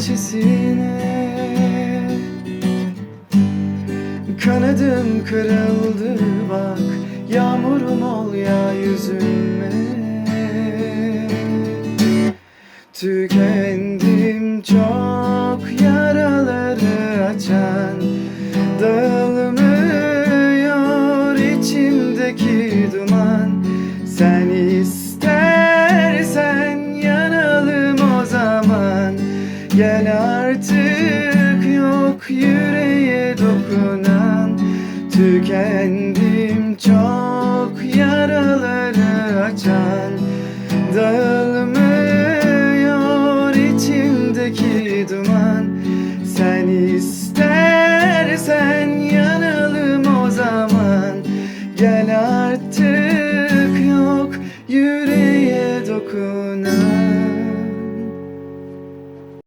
bahçesine. Kanadım kırıldı bak Yağmurum ol ya yüzüme. Tükendim çok yaraları açan Dağılmıyor içimdeki duman. Sen Gel artık yok yüreğe dokunan Tükendim çok yaraları açan. Dağılmıyor içimdeki duman Sen istersen yanalım o zaman. Gel artık yok yüreğe